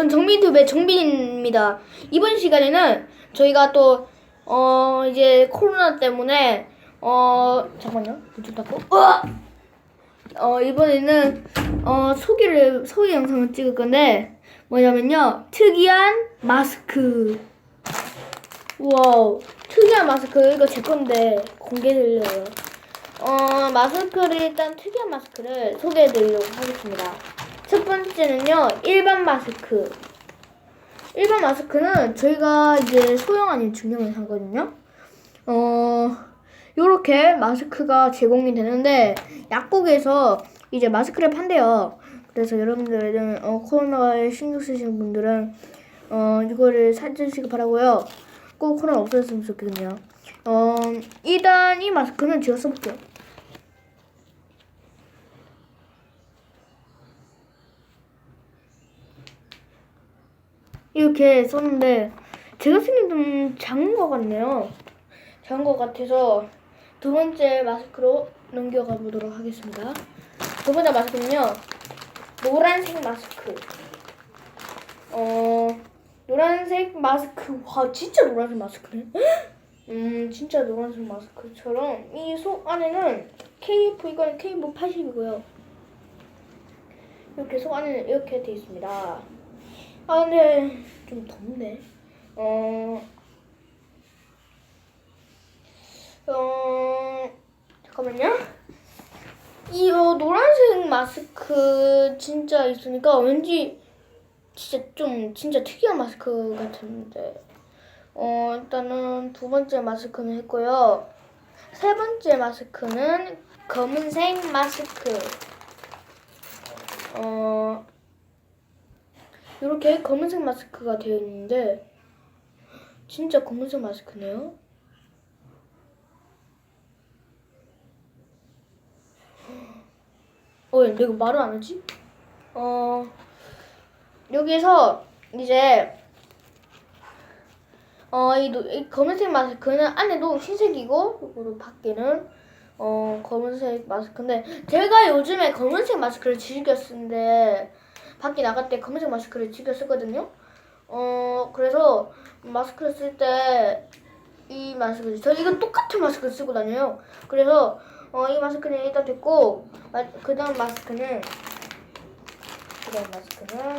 전 정비투의 정빈입니다. 이번 시간에는 저희가 또, 어, 이제 코로나 때문에, 어, 잠깐만요. 문좀 닫고. 으아! 어, 이번에는, 어, 소개를, 소개 영상을 찍을 건데, 뭐냐면요. 특이한 마스크. 와우. 특이한 마스크. 이거 제 건데, 공개해드려요. 어, 마스크를, 일단 특이한 마스크를 소개해 드리려고 하겠습니다. 첫 번째는요, 일반 마스크. 일반 마스크는 저희가 이제 소형 아닌 중형을 사거든요. 어, 요렇게 마스크가 제공이 되는데, 약국에서 이제 마스크를 판대요. 그래서 여러분들은, 어, 코로나에 신경 쓰시는 분들은, 어, 이거를 사주시기 바라고요 꼭 코로나 없어졌으면 좋겠네요. 어, 일단 이 마스크는 제가 써볼게요. 이렇게 썼는데 제가 쓰는 좀 작은 것 같네요. 작은 것 같아서 두 번째 마스크로 넘겨가 보도록 하겠습니다. 두 번째 마스크는요. 노란색 마스크. 어, 노란색 마스크. 와, 진짜 노란색 마스크네. 음, 진짜 노란색 마스크처럼 이 속 안에는 KF 이건 KF 80이고요. 이렇게 속 안에는 이렇게 돼 있습니다. 아 근데 좀 덥네. 어, 어 잠깐만요. 이 어, 노란색 마스크 진짜 있으니까 왠지 진짜 좀 진짜 특이한 마스크 같은데. 어 일단은 두 번째 마스크는 했고요. 세 번째 마스크는 검은색 마스크. 어 이렇게 검은색 마스크가 되어 있는데 진짜 검은색 마스크네요. 어, 내가 말을 안 하지? 어, 여기서 이제 어, 이, 노- 이 검은색 마스크는 안에도 흰색이고 그리고 밖에는 어, 검은색 마스크인데 제가 요즘에 검은색 마스크를 즐겨 쓰는데 밖에 나갈 때 검은색 마스크를 즐겨 쓰거든요. 어, 그래서 마스크를 쓸 때 이 마스크, 저 이건 똑같은 마스크 쓰고 다녀요. 그래서 어, 이 마스크는 일단 됐고, 그 다음 마스크는, 그 다음 마스크는,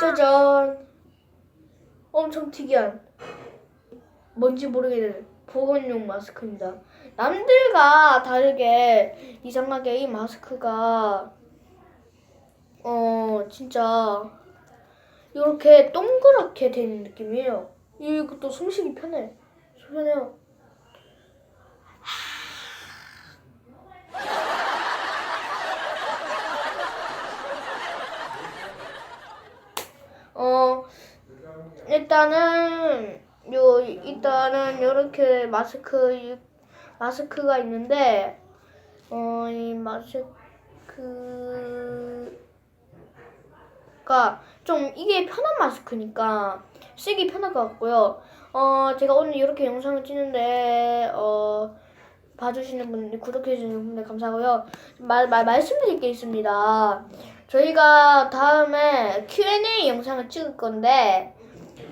짜잔! 엄청 특이한, 뭔지 모르겠는 보건용 마스크입니다. 남들과 다르게 이상하게 이 마스크가 어 진짜 이렇게 동그랗게 된 느낌이에요. 이것도 숨쉬기 편해. 편해요. 어 일단은 요 일단은 요렇게 마스크 이- 마스크가 있는데 어 이 마스크가 좀 이게 편한 마스크니까 쓰기 편할 것 같고요. 어 제가 오늘 이렇게 영상을 찍는데 어 봐주시는 분들 구독해주시는 분들 감사하고요. 말, 말 말씀드릴 게 있습니다. 저희가 다음에 Q&A 영상을 찍을 건데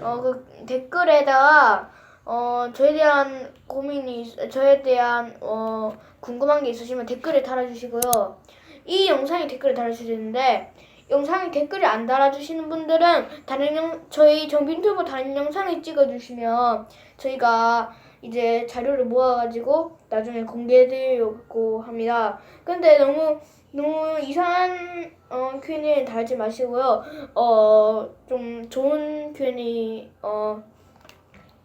어, 그 댓글에다가 어, 저에 대한 고민이 있- 저에 대한 어, 궁금한 게 있으시면 댓글에 달아주시고요. 이 영상에 댓글을 달아주시는데 영상에 댓글을 안 달아주시는 분들은 다른 영 저희 정빈튜브 다른 영상을 찍어주시면 저희가 이제 자료를 모아가지고 나중에 공개해드리려고 합니다. 근데 너무 너무 이상한 어, Q&A 달지 마시고요. 어, 좀 좋은 Q&A 어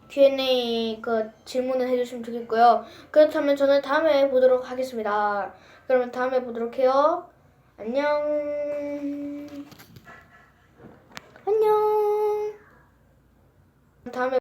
Q&A 그 질문을 해주시면 좋겠고요. 그렇다면 저는 다음에 보도록 하겠습니다. 그러면 다음에 보도록 해요. 안녕. 안녕. 다음에